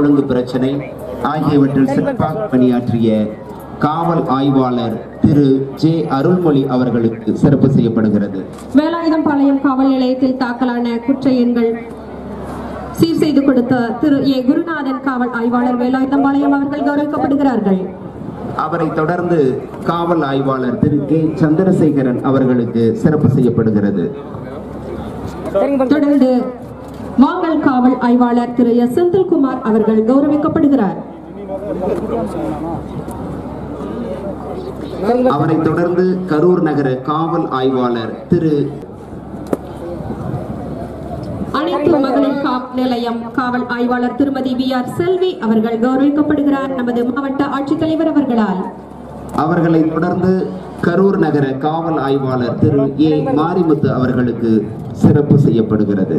ஒழுங்கு பிரச்சனை ஆகியவற்றில் சிறப்பாக பணியாற்றிய காவல் ஆய்வாளர் திரு ஜே அருள்மொழி அவர்களுக்கு சிறப்பு செய்யப்படுகிறது. வேலாயுதம் பாளையம் காவல் நிலையத்தில் தாக்கலான குற்ற எண்கள் சீர் செய்து கொடுத்த திரு ஏ குருநாதன் காவல் ஆய்வாளர் வேலாயுதம் பாளையம் அவர்கள் கௌரவிக்கப்படுகிறார்கள். அவரை தொடர்ந்து காவல் ஆய்வாளர் திரு கே சந்திரசேகரன் அவர்களுக்கு சிறப்பு செய்யப்படுகிறது. தொடர்ந்து வாங்கல் காவல் ஆய்வாளர் திரு எஸ் செந்தில்குமார் அவர்கள் கௌரவிக்கப்படுகிறார். அவரை தொடர்ந்து கரூர் நகர காவல் ஆய்வாளர் திரு அனைத்து மகளிர் நிலையம் காவல் ஆய்வாளர் திருமதி வி ஆர் செல்வி அவர்கள் கௌரவிக்கப்படுகிறார். நமது மாவட்ட ஆட்சித்தலைவர் அவர்களால். அவர்களை தொடர்ந்து கரூர் நகர காவல் ஆய்வாளர் திரு ஏ மாரிமுத்து அவர்களுக்கு சிறப்பு செய்யப்படுகிறது.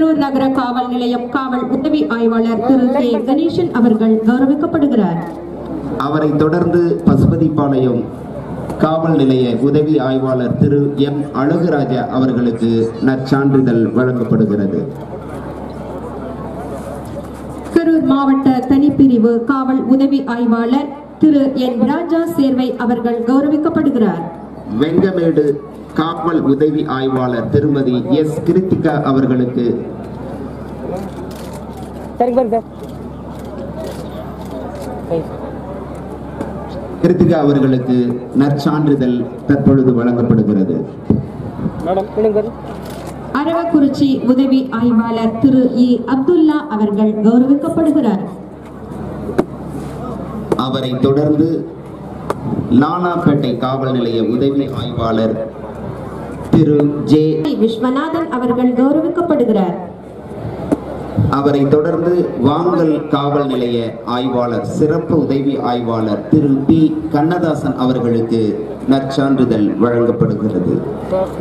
கரூர் நகர காவல் நிலையம் காவல் உதவி ஆய்வாளர் திரு கே. கணேசன் அவர்கள் கௌரவிக்கப்படுகிறார். அவரை தொடர்ந்து பசுபதிபாளையம் காவல் நிலைய உதவி ஆய்வாளர் திரு எம். அழகுராஜா அவர்களுக்கு நற்சான்றிதழ் வழங்கப்படுகிறது. கரூர் மாவட்ட தனிப்பிரிவு காவல் உதவி ஆய்வாளர் திரு என். ராஜா சேர்வை அவர்கள் கௌரவிக்கப்படுகிறார். வெங்கமேடு காவல் உதவி ஆய்வாளர் திருமதி எஸ். கிருத்திகா அவர்களுக்கு. கிருத்திகா அவர்களுக்கு நற்சான்றிதழ் தற்பொழுது வழங்கப்படுகிறது. அரவக்குறிச்சி உதவி ஆய்வாளர் திரு இ. அப்துல்லா அவர்கள் கௌரவிக்கப்படுகிறார். அவரை தொடர்ந்து லாலாப்பேட்டை காவல் நிலைய உதவி ஆய்வாளர் திரு ஜே. விஸ்வநாதன் அவர்கள் கௌரவிக்கப்படுகிறார். அவரை தொடர்ந்து வாங்கல் காவல் நிலைய ஆய்வாளர் சிறப்பு உதவி ஆய்வாளர் திரு பி. கண்ணதாசன் அவர்களுக்கு நற்சான்றிதழ் வழங்கப்படுகிறது.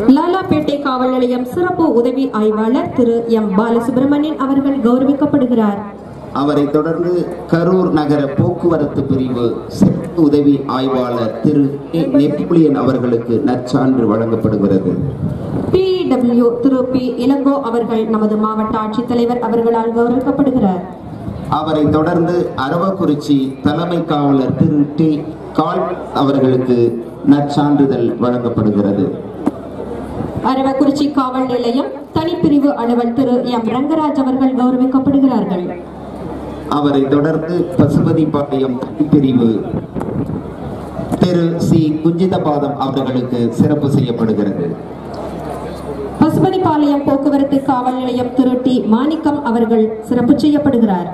லாலாப்பேட்டை காவல் நிலையம் சிறப்பு உதவி ஆய்வாளர் திரு எம். பாலசுப்ரமணியன் அவர்கள் கௌரவிக்கப்படுகிறார். அவரை தொடர்ந்து கரூர் நகர போக்குவரத்து பிரிவு சிறப்பு உதவி ஆய்வாளர் திரு. நெப்போலியன் அவர்களுக்கு நற்சான்று வழங்கப்படுகிறது. பிடபிள்யூ திரு பி இளங்கோ அவர்கள் நமது மாவட்ட ஆட்சித்தலைவர் அவர்களால் கௌரவிக்கப்படுகிறார். அவரை தொடர்ந்து அரவக்குறிச்சி தலைமை காவலர் திரு டி கால் அவர்களுக்கு நற்சான்றிதழ் வழங்கப்படுகிறது. அரவக்குறிச்சி காவல் நிலையம் தனிப்பிரிவு அலுவல் திரு எம் ரங்கராஜ் அவர்கள் கௌரவிக்கப்படுகிறார்கள். அவரை தொடர்ந்து பசுபதிபாளையம் பிரிவு திரு சி குஞ்சிதபாதம் அவர்களுக்கு சிறப்பு செய்யப்படுகிறது. பசுபதிபாளையம் போக்குவரத்து காவல் நிலையம் திரு டி மாணிக்கம் அவர்கள் சிறப்பு செய்யப்படுகிறார்.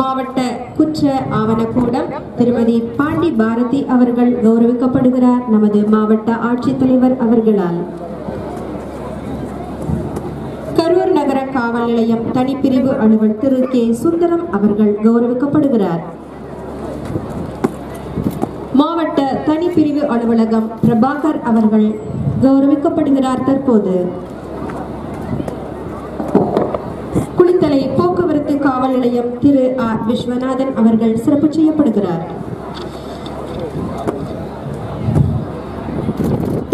மாவட்ட குற்ற ஆவணக்கூடம் திருமதி பாண்டி பாரதி அவர்கள் கௌரவிக்கப்படுகிறார். நமது மாவட்ட ஆட்சித்தலைவர் அவர்களால். காவல் நிலையம் தனிப்பிரிவு அலுவல் திரு கே. சுந்தரம் அவர்கள் கௌரவிக்கப்படுகிறார். மாவட்ட தனிப்பிரிவு அலுவலகம் பிரபாகர் அவர்கள் கௌரவிக்கப்படுகிறார் தற்போது. குளித்தலை போக்குவரத்து காவல் நிலையம் திரு ஆர். விஸ்வநாதன் அவர்கள் சிறப்பு செய்யப்படுகிறார்.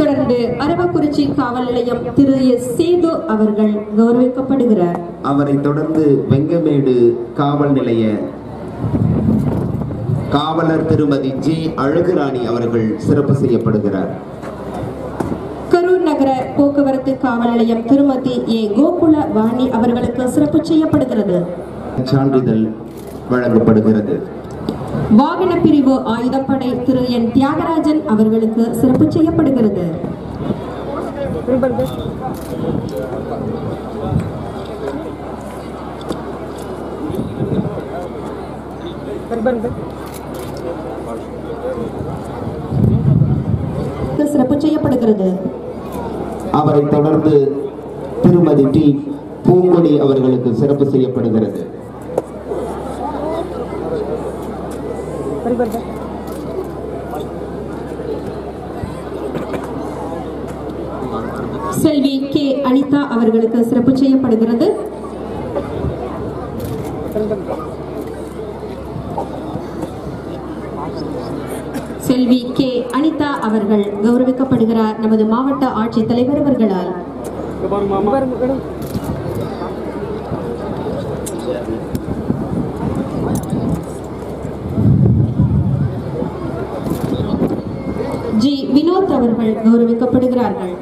தொடர்ந்து அரவக்குறிச்சி காவல் நிலையம் திரு எஸ் சேது அவர்கள் கௌரவிக்கப்படுகிறார். அவரை தொடர்ந்து வெங்கமேடு காவல் நிலைய காவலர் திருமதி ஜே அழகுராணி அவர்கள் சிறப்பு செய்யப்படுகிறார். கரூர் நகர போக்குவரத்து காவல் நிலையம் திருமதி ஏ கோகுல வாணி அவர்களுக்கு சிறப்பு செய்யப்படுகிறது. சான்றிதழ் வழங்கப்படுகிறது. வாகன பிரிவு ஆயுதப்படை திரு என் தியாகராஜன் அவர்களுக்கு சிறப்பு செய்யப்படுகிறது. சிறப்பு செய்யப்படுகிறது. அவரை தொடர்ந்து திருமதி டி. பூங்கொடி அவர்களுக்கு சிறப்பு செய்யப்படுகிறது. செல்வி கே அனிதா அவர்களுக்கு சிறப்பு செய்யப்படுகிறது. செல்வி கே அனிதா அவர்கள் கௌரவிக்கப்படுகிறார். நமது மாவட்ட ஆட்சித்தலைவர் அவர்களால். ஜி வினோத் அவர்கள் கௌரவிக்கப்படுகிறார்கள்.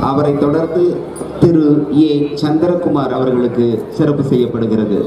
அவரை தொடர்ந்து திரு ஏ. சந்திரகுமார் அவர்களுக்கு சிறப்பு செய்யப்படுகிறது.